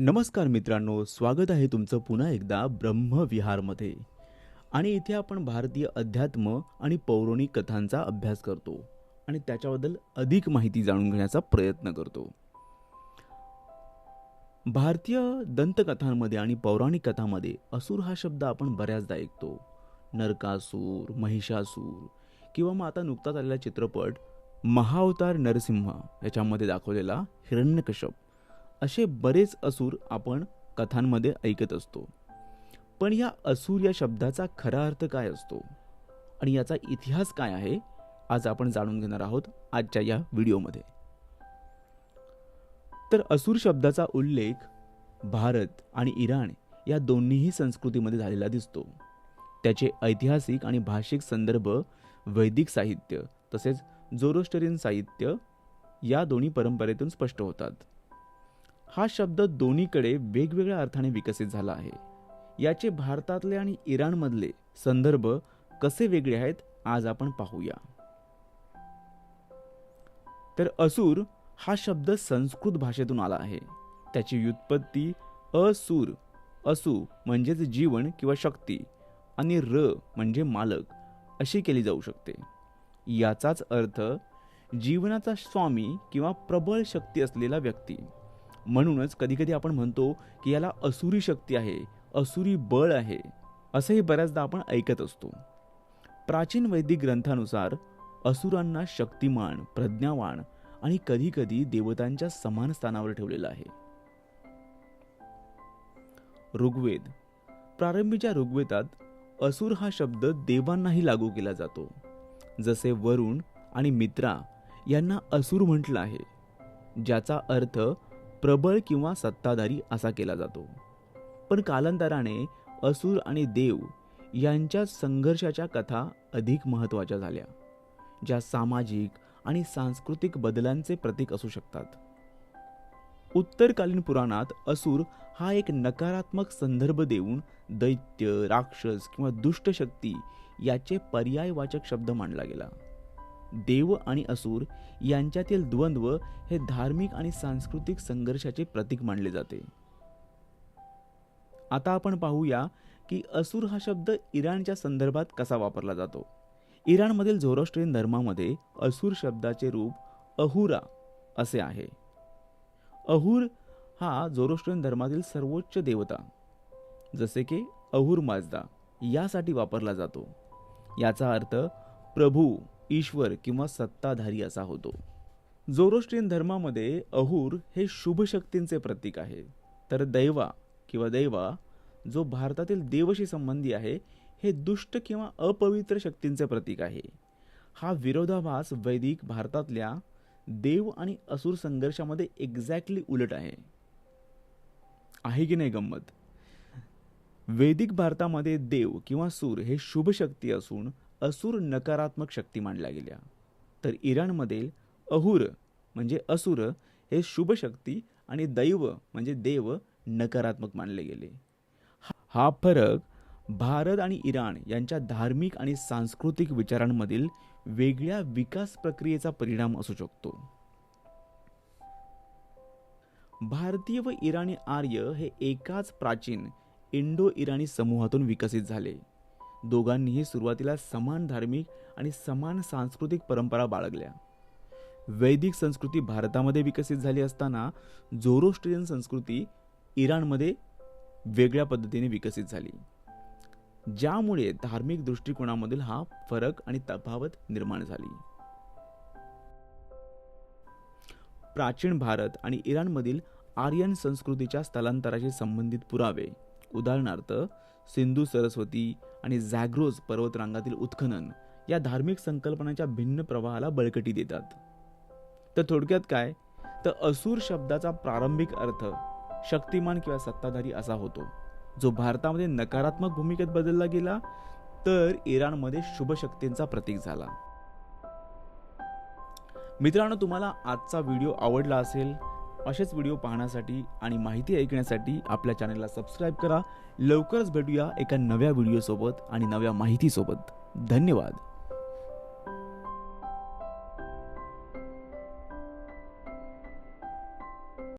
नमस्कार मित्रांनो स्वागत आहे तुमचं पुन्हा एकदा ब्रह्मविहारमध्ये. आणि इथे आपण भारतीय अध्यात्म आणि पौराणिक कथांचा अभ्यास करतो आणि त्याच्याबद्दल अधिक माहिती जाणून घेण्याचा प्रयत्न करतो. भारतीय दंतकथांमध्ये आणि पौराणिक कथांमध्ये असुर हा शब्द आपण बऱ्याचदा ऐकतो. नरकासूर महिषासूर किंवा मग आता नुकताच आलेला चित्रपट महाअवतार नरसिंह याच्यामध्ये दाखवलेला हिरण्यकश्यप. असे बरेच असुर आपण कथांमध्ये ऐकत असतो. पण या असुर या शब्दाचा खरा अर्थ काय असतो? आणि याचा इतिहास काय आहे? आज आपण जाणून घेणार आहोत आजच्या या व्हिडिओमध्ये. तर असुर शब्दाचा उल्लेख भारत आणि इराण या दोन्हीही संस्कृतीमध्ये झालेला दिसतो. त्याचे ऐतिहासिक आणि भाषिक संदर्भ वैदिक साहित्य तसेच जोरोस्टरियन साहित्य या दोन्ही परंपरेतून स्पष्ट होतात. हा शब्द दोन्हीकडे वेगवेगळ्या अर्थाने विकसित झाला आहे. याचे भारतातले आणि इराणमधले संदर्भ कसे वेगळे आहेत आज आपण पाहूया. तर असुर हा शब्द संस्कृत भाषेतून आला आहे. त्याची व्युत्पत्ती असुर असू म्हणजेच जीवन किंवा शक्ती आणि र म्हणजे मालक अशी केली जाऊ शकते. याचाच अर्थ जीवनाचा स्वामी किंवा प्रबळ शक्ती असलेला व्यक्ती. म्हणूनच कधीकधी आपण म्हणतो की याला असुरी शक्ती आहे असुरी बळ आहे असंही बऱ्याचदा आपण ऐकत असतो. प्राचीन वैदिक ग्रंथानुसार असुरांना शक्तिमान प्रज्ञावान आणि कधीकधी देवतांच्या समान स्थानावर ठेवलेलं आहे. ऋग्वेद. प्रारंभीच्या ऋग्वेदात असुर हा शब्द देवांनाही लागू केला जातो. जसे वरुण आणि मित्रा यांना असुर म्हटलं आहे ज्याचा अर्थ प्रबळ किंवा सत्ताधारी असा केला जातो. पण कालांतराने असुर आणि देव यांच्या संघर्षाच्या कथा अधिक महत्त्वाच्या झाल्या ज्या सामाजिक आणि सांस्कृतिक बदलांचे प्रतीक असू शकतात. उत्तरकालीन पुराणात असुर हा एक नकारात्मक संदर्भ देऊन दैत्य राक्षस किंवा दुष्ट शक्ती याचे पर्यायवाचक शब्द मांडला गेला. देव आणि असुर यांच्यातील द्वंद्व हे धार्मिक आणि सांस्कृतिक संघर्षाचे प्रतीक मानले जाते. आता आपण पाहूया की असुर हा शब्द इराणच्या संदर्भात कसा वापरला जातो. इराणमधील झोरोस्ट्रियन धर्मामध्ये असुर शब्दाचे रूप अहुरा असे आहे. अहुर हा झोरोस्ट्रियन धर्मातील सर्वोच्च देवता जसे की अहुर माजदा यासाठी वापरला जातो. याचा अर्थ प्रभू ईश्वर किंवा सत्ताधारी असा होतो. जोरोस्ट्रियन धर्मामध्ये अहूर हे शुभ शक्तींचे प्रतीक आहे. तर दैवा किंवा दैवा जो भारतातील देवशी संबंधी आहे हे दुष्ट किंवा अपवित्र शक्तींचे प्रतीक आहे. हा विरोधाभास वैदिक भारतातल्या देव आणि असुर संघर्षामध्ये एक्झॅक्टली उलट आहे. आहे की नाही गंमत? वैदिक भारतामध्ये देव किंवा सूर हे शुभ शक्ती असून असुर नकारात्मक शक्ती मानल्या गेल्या. तर इराणमधील अहुर म्हणजे असुर हे शुभ शक्ती आणि दैव म्हणजे देव नकारात्मक मानले गेले. हा फरक भारत आणि इराण यांच्या धार्मिक आणि सांस्कृतिक विचारांमधील वेगळ्या विकास प्रक्रियेचा परिणाम असू शकतो. भारतीय व इराणी आर्य हे एकाच प्राचीन इंडो इराणी समूहातून विकसित झाले. दोघांनीही सुरुवातीला समान धार्मिक आणि समान सांस्कृतिक परंपरा बाळगल्या. वैदिक संस्कृती भारतामध्ये विकसित झाली असताना जोरोस्ट्रियन संस्कृती इराणमध्ये वेगळ्या पद्धतीने विकसित झाली. ज्यामुळे धार्मिक दृष्टिकोनामधील हा फरक आणि तफावत निर्माण झाली. प्राचीन भारत आणि इराणमधील आर्यन संस्कृतीच्या स्थलांतराशी संबंधित पुरावे उदाहरणार्थ सिंधू सरस्वती आणि झॅग्रोज पर्वतरांगातील उत्खनन या धार्मिक संकल्पनांच्या भिन्न प्रवाहाला बळकटी देतात. तर थोडक्यात काय? तर असुर शब्दाचा प्रारंभिक अर्थ शक्तिमान किंवा सत्ताधारी असा होतो. जो भारतामध्ये नकारात्मक भूमिकेत बदलला गेला तर इराणमध्ये शुभशक्तींचा प्रतीक झाला. मित्रांनो तुम्हाला आजचा व्हिडिओ आवडला असेल असेच व्हिडिओ पाहण्यासाठी आणि माहिती ऐकण्यासाठी आपल्या चॅनलला सबस्क्राईब करा. लवकरच भेटूया एका नव्या व्हिडिओसोबत आणि नव्या माहितीसोबत. धन्यवाद.